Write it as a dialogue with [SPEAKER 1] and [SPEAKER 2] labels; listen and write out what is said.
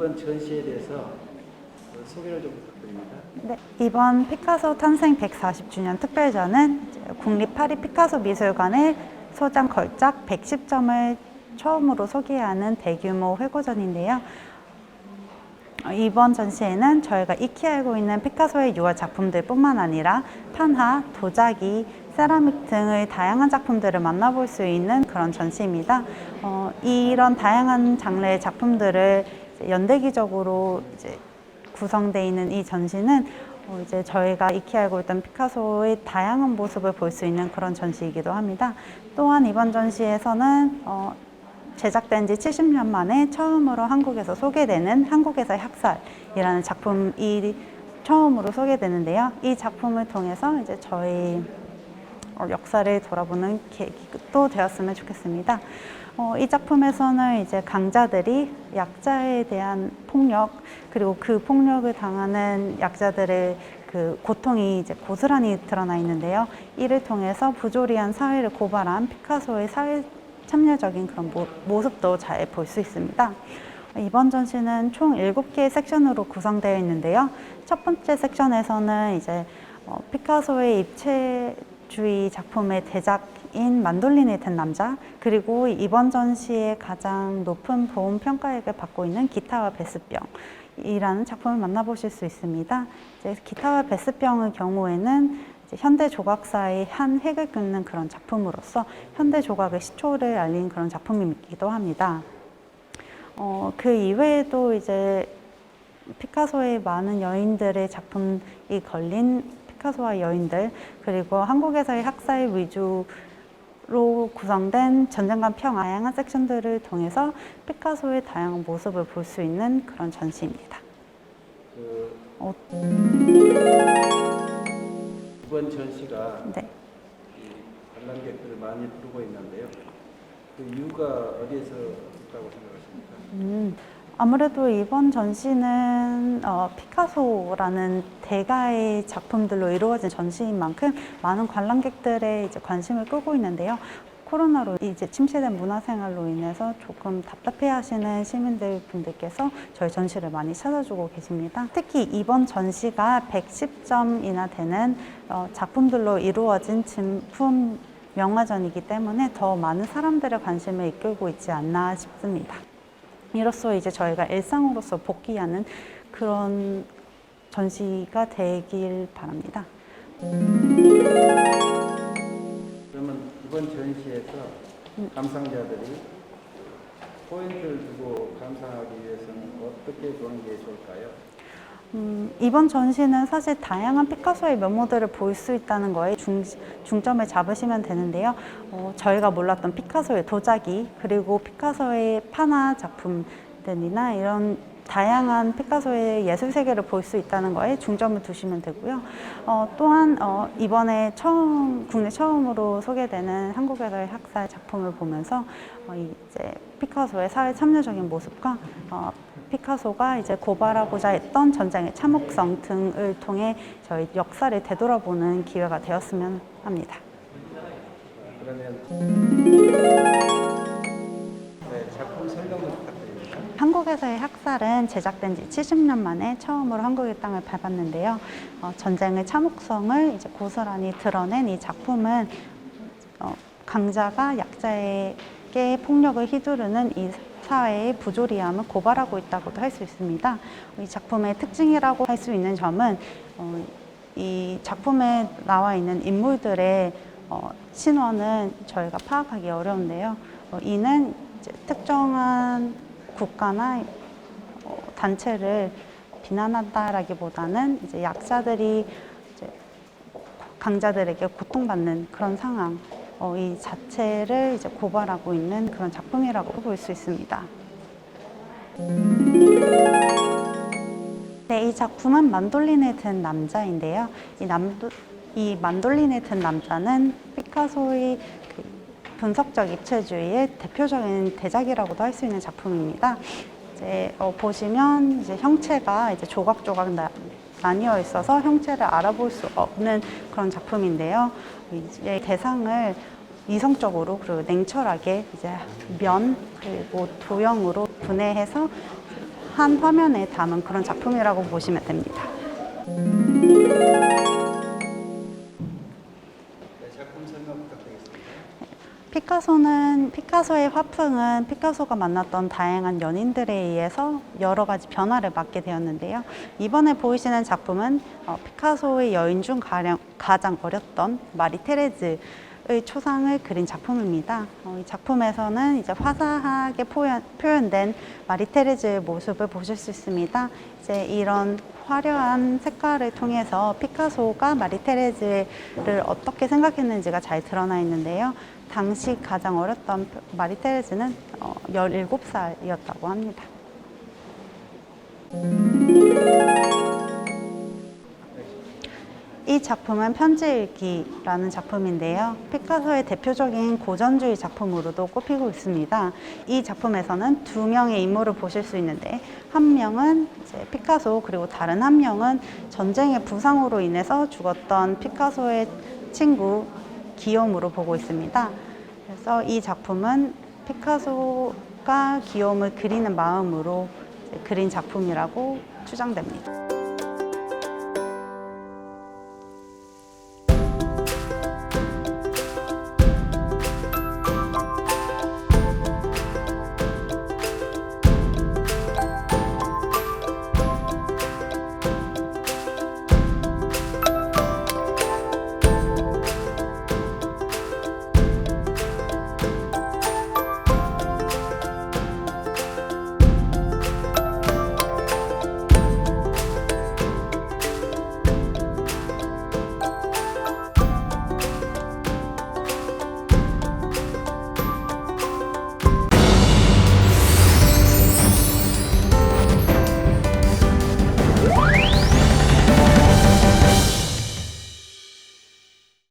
[SPEAKER 1] 이번 전시에 대해서 어, 소개를 좀 부탁드립니다.
[SPEAKER 2] 네, 이번 피카소 탄생 140주년 특별전은 국립 파리 피카소 미술관의 소장 걸작 110점을 처음으로 소개하는 대규모 회고전인데요. 어, 이번 전시회는 저희가 익히 알고 있는 피카소의 유화 작품들뿐만 아니라 판화, 도자기, 세라믹 등의 다양한 작품들을 만나볼 수 있는 그런 전시입니다. 어, 이런 다양한 장르의 작품들을 연대기적으로 이제 구성되어 있는 이 전시는 어, 이제 저희가 익히 알고 있던 피카소의 다양한 모습을 볼 수 있는 그런 전시이기도 합니다. 또한 이번 전시에서는 어, 제작된 지 70년 만에 처음으로 한국에서 소개되는 한국에서의 학살이라는 작품이 처음으로 소개되는데요. 이 작품을 통해서 이제 저희 어, 역사를 돌아보는 계기도 되었으면 좋겠습니다. 어, 이 작품에서는 이제 강자들이 약자에 대한 폭력 그리고 그 폭력을 당하는 약자들의 그 고통이 이제 고스란히 드러나 있는데요. 이를 통해서 부조리한 사회를 고발한 피카소의 사회 참여적인 그런 모, 모습도 잘 볼 수 있습니다. 이번 전시는 총 7개의 섹션으로 구성되어 있는데요. 첫 번째 섹션에서는 이제 어, 피카소의 입체 주의 작품의 대작인 만돌린이 된 남자 그리고 이번 전시의 가장 높은 보험 평가액을 받고 있는 기타와 베스병 이라는 작품을 만나보실 수 있습니다. 이제 기타와 베스병의 경우에는 현대 조각사의 한 획을 긋는 그런 작품으로서 현대 조각의 시초를 알린 그런 작품이기도 합니다. 어, 그 이외에도 이제 피카소의 많은 여인들의 작품이 걸린 피카소와 여인들 그리고 한국에서의 학살 위주 로 구성된 전쟁과 평화 다양한 섹션들을 통해서 피카소의 다양한 모습을 볼 수 있는 그런 전시입니다.
[SPEAKER 1] 그
[SPEAKER 2] 어,
[SPEAKER 1] 이번 전시가
[SPEAKER 2] 네.
[SPEAKER 1] 이 관람객들을 많이 부르고 있는데요. 그 이유가 어디에서 있다고 생각하십니까?
[SPEAKER 2] 음, 아무래도 이번 전시는 어, 피카소라는 대가의 작품들로 이루어진 전시인 만큼 많은 관람객들의 이제 관심을 끌고 있는데요. 코로나로 이제 침체된 문화생활로 인해서 조금 답답해하시는 시민들 분들께서 저희 전시를 많이 찾아주고 계십니다. 특히 이번 전시가 110점이나 되는 어, 작품들로 이루어진 진품 명화전이기 때문에 더 많은 사람들의 관심을 이끌고 있지 않나 싶습니다. 이로써 이제 저희가 일상으로서 복귀하는 그런 전시가 되길 바랍니다.
[SPEAKER 1] 그러면 이번 전시에서 감상자들이 포인트를 두고 감상하기 위해서는 어떻게 보는 게 좋을까요?
[SPEAKER 2] 음, 이번 전시는 사실 다양한 피카소의 면모들을 볼 수 있다는 거에 중, 중점을 잡으시면 되는데요. 어, 저희가 몰랐던 피카소의 도자기, 그리고 피카소의 판화 작품들이나 이런 다양한 피카소의 예술 세계를 볼 수 있다는 거에 중점을 두시면 되고요. 어, 또한 어, 이번에 처음 국내 처음으로 소개되는 한국에서의 학살 작품을 보면서 어, 이제 피카소의 사회 참여적인 모습과 어, 피카소가 이제 고발하고자 했던 전쟁의 참혹성 등을 통해 저희 역사를 되돌아보는 기회가 되었으면 합니다. 한국에서의 학살은 제작된 지 70년 만에 처음으로 한국의 땅을 밟았는데요. 어, 전쟁의 참혹성을 이제 고스란히 드러낸 이 작품은 어, 강자가 약자에게 폭력을 휘두르는 이 사회의 부조리함을 고발하고 있다고도 할 수 있습니다. 이 작품의 특징이라고 할 수 있는 점은 어, 이 작품에 나와 있는 인물들의 어, 신원은 저희가 파악하기 어려운데요. 어, 이는 특정한 국가나 어, 단체를 비난한다라기보다는 이제 약자들이 이제 강자들에게 고통받는 그런 상황, 어, 이 자체를 이제 고발하고 있는 그런 작품이라고 볼 수 있습니다. 네, 이 작품은 만돌린에 든 남자인데요. 이 남도, 이 만돌린에 든 남자는 피카소의 그 분석적 입체주의의 대표적인 대작이라고도 할 수 있는 작품입니다. 이제 어, 보시면 이제 형체가 이제 조각조각 나, 나뉘어 있어서 형체를 알아볼 수 없는 그런 작품인데요. 이제 대상을 이성적으로 그리고 냉철하게 이제 면 그리고 도형으로 분해해서 한 화면에 담은 그런 작품이라고 보시면 됩니다. 피카소는 피카소의 화풍은 피카소가 만났던 다양한 연인들에 의해서 여러 가지 변화를 맞게 되었는데요. 이번에 보이시는 작품은 어, 피카소의 여인 중 가령, 가장 어렸던 마리 테레즈 의 초상을 그린 작품입니다. 어, 이 작품에서는 이제 화사하게 표현, 표현 된 마리 테레즈의 모습을 보실 수 있습니다. 이제 이런 화려한 색깔을 통해서 피카소가 마리 테레즈를 어떻게 생각했는지가 잘 드러나 있는데요. 당시 가장 어렸던 마리 테레즈는 어, 17살이었다고 합니다. 이 작품은 편지일기라는 작품인데요. 피카소의 대표적인 고전주의 작품으로도 꼽히고 있습니다. 이 작품에서는 두 명의 인물을 보실 수 있는데 한 명은 피카소 그리고 다른 한 명은 전쟁의 부상으로 인해서 죽었던 피카소의 친구 기욤으로 보고 있습니다. 그래서 이 작품은 피카소가 기욤을 그리는 마음으로 그린 작품이라고 추정됩니다.